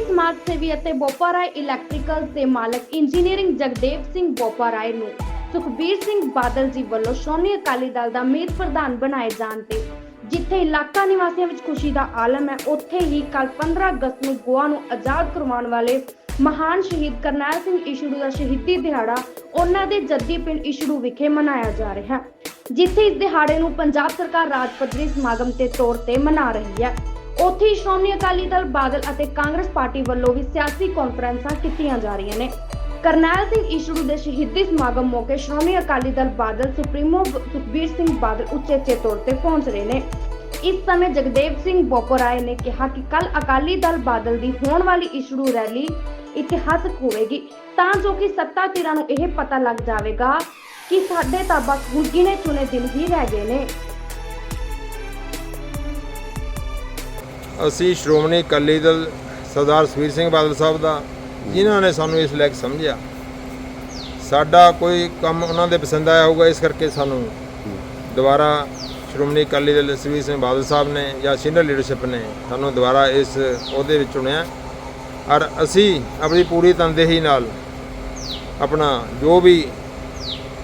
ਸਮਾਜ ਸੇਵੀ ਅਤੇ ਬੋਪਾ ਰਾਏ ਦੇ ਮਾਲਕ ਇੰਜੀਨੀਅਰਿੰਗ ਜਗਦੇਵ ਸਿੰਘ ਬੋਪਾ ਨੂੰ ਸੁਖਬੀਰ ਸਿੰਘ ਬਾਦਲ ਜੀ ਵੱਲੋਂ ਸ਼੍ਰੋਮਣੀ ਅਕਾਲੀ ਦਲ ਦਾ ਮੀਤ ਪ੍ਰਧਾਨ ਬਣਾਏ ਜਾਣ ਤੇ ਜਿੱਥੇ ਇਲਾਕਾ ਨਿਵਾਸੀਆਂ ਵਿੱਚ ਖੁਸ਼ੀ ਦਾ ਆਲਮ ਹੈ, ਉੱਥੇ ਹੀ ਕੱਲ 15 ਅਗਸਤ ਨੂੰ ਗੋਆ ਨੂੰ ਆਜ਼ਾਦ ਕਰਵਾਉਣ ਵਾਲੇ ਮਹਾਨ ਸ਼ਹੀਦ ਕਰਨੈਲ ਸਿੰਘ ਈਸ਼ੜੂ ਦਾ ਸ਼ਹੀਦੀ ਦਿਹਾੜਾ ਉਹਨਾਂ ਦੇ ਜੱਦੀ ਪਿੰਡ ਈਸ਼ੜੂ ਵਿਖੇ ਮਨਾਇਆ ਜਾ ਰਿਹਾ ਹੈ, ਜਿੱਥੇ ਇਸ ਦਿਹਾੜੇ ਨੂੰ ਪੰਜਾਬ ਸਰਕਾਰ ਰਾਜ ਪੱਧਰੀ ਸਮਾਗਮ ਦੇ ਤੌਰ ਤੇ ਮਨਾ ਰਹੀ ਹੈ। ਉੱਥੇ ਹੀ ਸ਼੍ਰੋਮਣੀ ਅਕਾਲੀ ਦਲ, ਬਾਦਲ ਅਤੇ ਕਾਂਗਰਸ ਪਾਰਟੀ ਵੱਲੋਂ ਵੀ ਸਿਆਸੀ ਕਾਨਫਰੰਸਾਂ ਕੀਤੀਆਂ ਜਾ ਰਹੀਆਂ ਨੇ। ਕਰਨੈਲ ਸਿੰਘ ਈਸ਼ੜੂ ਦੇ ਸ਼ਹੀਦੀ ਸਮਾਗਮ ਮੌਕੇ ਸ਼੍ਰੋਮਣੀ ਅਕਾਲੀ ਦਲ, ਬਾਦਲ ਸੁਪਰੀਮੋ ਸੁਖਬੀਰ ਸਿੰਘ ਬਾਦਲ ਉਚੇਚੇ ਤੌਰ ਤੇ ਪਹੁੰਚ ਰਹੇ ਨੇ। ਇਸ ਸਮੇਂ ਜਗਦੇਵ ਸਿੰਘ ਬੋਪਰਾਏ ਨੇ ਕਿਹਾ ਕਿ ਕੱਲ ਅਕਾਲੀ ਦਲ, ਬਾਦਲ ਦੀ ਹੋਣ ਵਾਲੀ ਈਸ਼ੜੂ ਰੈਲੀ ਇਤਿਹਾਸਕ ਹੋਵੇਗੀ, ਤਾਂ ਜੋ ਕਿ ਸੱਤਾ ਧਿਰਾਂ ਨੂੰ ਇਹ ਪਤਾ ਲੱਗ ਜਾਵੇਗਾ ਕਿ ਸਾਡੇ ਤਾਂ ਬਸ ਹੁਣ ਗਿਣੇ ਚੁਣੇ ਦਿਨ ਹੀ ਰਹਿ ਗਏ ਨੇ। ਅਸੀਂ ਸ਼੍ਰੋਮਣੀ ਅਕਾਲੀ ਦਲ ਸਰਦਾਰ ਸੁਖਬੀਰ ਸਿੰਘ ਬਾਦਲ ਸਾਹਿਬ ਦਾ, ਜਿਨ੍ਹਾਂ ਨੇ ਸਾਨੂੰ ਇਸ ਲਾਇਕ ਸਮਝਿਆ। ਸਾਡਾ ਕੋਈ ਕੰਮ ਉਹਨਾਂ ਦੇ ਪਸੰਦ ਆਇਆ ਹੋਊਗਾ, ਇਸ ਕਰਕੇ ਸਾਨੂੰ ਦੁਬਾਰਾ ਸ਼੍ਰੋਮਣੀ ਅਕਾਲੀ ਦਲ ਸੁਖਬੀਰ ਸਿੰਘ ਬਾਦਲ ਸਾਹਿਬ ਨੇ ਜਾਂ ਸੀਨੀਅਰ ਲੀਡਰਸ਼ਿਪ ਨੇ ਸਾਨੂੰ ਦੁਬਾਰਾ ਇਸ ਅਹੁਦੇ ਵਿੱਚ ਚੁਣਿਆ। ਔਰ ਅਸੀਂ ਆਪਣੀ ਪੂਰੀ ਤਨਦੇਹੀ ਨਾਲ ਆਪਣਾ ਜੋ ਵੀ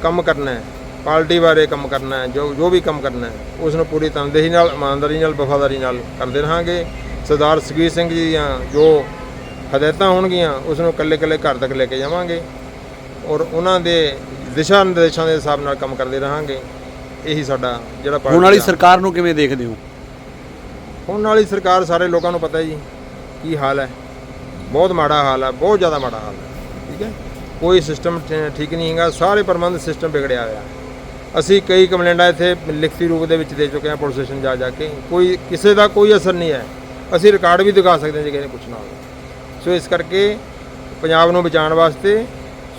ਕੰਮ ਕਰਨਾ ਹੈ ਪਾਰਟੀ ਬਾਰੇ ਕੰਮ ਕਰਨਾ ਹੈ ਜੋ ਜੋ ਵੀ ਕੰਮ ਕਰਨਾ ਹੈ ਉਸ ਨੂੰ ਪੂਰੀ ਤਨਦੇਹੀ ਨਾਲ ਇਮਾਨਦਾਰੀ ਨਾਲ ਵਫਾਦਾਰੀ ਨਾਲ ਕਰਦੇ ਰਹਾਂਗੇ। ਸਰਦਾਰ ਸੁਖਬੀਰ ਸਿੰਘ ਜੀ ਦੀਆਂ ਜੋ ਹਦਾਇਤਾਂ ਹੋਣਗੀਆਂ ਉਸ ਨੂੰ ਇਕੱਲੇ ਇਕੱਲੇ ਘਰ ਤੱਕ ਲੈ ਕੇ ਜਾਵਾਂਗੇ ਔਰ ਉਹਨਾਂ ਦੇ ਦਿਸ਼ਾ ਨਿਰਦੇਸ਼ਾਂ ਦੇ ਹਿਸਾਬ ਨਾਲ ਕੰਮ ਕਰਦੇ ਰਹਾਂਗੇ। ਇਹੀ ਸਾਡਾ ਜਿਹੜਾ ਹੁਣ ਵਾਲੀ ਸਰਕਾਰ ਨੂੰ ਕਿਵੇਂ ਦੇਖਦੇ ਹੋ? ਹੁਣ ਵਾਲੀ ਸਰਕਾਰ ਸਾਰੇ ਲੋਕਾਂ ਨੂੰ ਪਤਾ ਹੈ ਜੀ ਕੀ ਹਾਲ ਹੈ। ਬਹੁਤ ਮਾੜਾ ਹਾਲ ਹੈ ਬਹੁਤ ਜ਼ਿਆਦਾ ਮਾੜਾ ਹਾਲ ਹੈ। ਠੀਕ ਹੈ? ਕੋਈ ਸਿਸਟਮ ਠੀਕ ਨਹੀਂ ਹੈਗਾ ਸਾਰੇ ਪ੍ਰਬੰਧ ਸਿਸਟਮ ਵਿਗੜਿਆ ਹੋਇਆ ਹੈ। ਅਸੀਂ ਕਈ ਕੰਪਲੇਂਟਾਂ ਇੱਥੇ ਲਿਖਤੀ ਰੂਪ ਦੇ ਵਿੱਚ ਦੇ ਚੁੱਕੇ ਹਾਂ, ਪੁਲਿਸ ਸਟੇਸ਼ਨ ਜਾ ਜਾ ਕੇ। ਕੋਈ, ਕਿਸੇ ਦਾ ਕੋਈ ਅਸਰ ਨਹੀਂ ਹੈ। ਅਸੀਂ ਰਿਕਾਰਡ ਵੀ ਦਿਖਾ ਸਕਦੇ ਹਾਂ ਜੇ ਕਿਸੇ ਨੇ ਪੁੱਛਣਾ ਹੋਵੇ। ਸੋ ਇਸ ਕਰਕੇ ਪੰਜਾਬ ਨੂੰ ਬਚਾਉਣ ਵਾਸਤੇ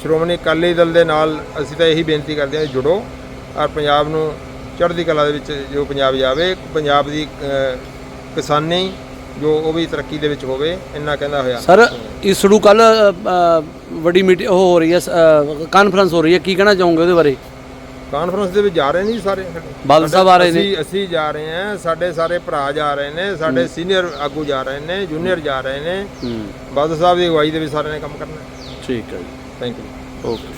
ਸ਼੍ਰੋਮਣੀ ਅਕਾਲੀ ਦਲ ਦੇ ਨਾਲ ਅਸੀਂ ਤਾਂ ਇਹੀ ਬੇਨਤੀ ਕਰਦੇ ਹਾਂ ਜੁੜੋ ਔਰ ਪੰਜਾਬ ਨੂੰ ਚੜ੍ਹਦੀ ਕਲਾ ਦੇ ਵਿੱਚ ਜੋ ਪੰਜਾਬ ਜਾਵੇ, ਪੰਜਾਬ ਦੀ ਕਿਸਾਨੀ ਜੋ ਉਹ ਵੀ ਤਰੱਕੀ ਦੇ ਵਿੱਚ ਹੋਵੇ, ਇੰਨਾ ਕਹਿੰਦਾ ਹੋਇਆ। ਸਰ, ਇਸ ਨੂੰ ਕੱਲ ਵੱਡੀ ਮੀਟਿੰਗ ਉਹ ਹੋ ਰਹੀ ਹੈ ਕਾਨਫਰੰਸ ਹੋ ਰਹੀ ਹੈ। ਕੀ ਕਹਿਣਾ ਚਾਹੋਗੇ ਉਹਦੇ ਬਾਰੇ? ਕਾਨਫਰੰਸ ਦੇ ਵਿੱਚ ਜਾ ਰਹੇ ਨਹੀਂ ਸਾਰੇ? ਬਾਦਲ ਸਾਹਿਬ ਆ ਰਹੇ ਨੇ। ਅਸੀਂ ਅਸੀਂ ਜਾ ਰਹੇ ਹਾਂ ਸਾਡੇ ਸਾਰੇ ਭਰਾ ਜਾ ਰਹੇ ਨੇ ਸਾਡੇ ਸੀਨੀਅਰ ਆਗੂ ਜਾ ਰਹੇ ਨੇ ਜੂਨੀਅਰ ਜਾ ਰਹੇ ਨੇ। ਬਾਦਲ ਸਾਹਿਬ ਦੀ ਅਗਵਾਈ ਦੇ ਵਿੱਚ ਸਾਰਿਆਂ ਨੇ ਕੰਮ ਕਰਨਾ ਠੀਕ ਹੈ ਜੀ। Thank you okay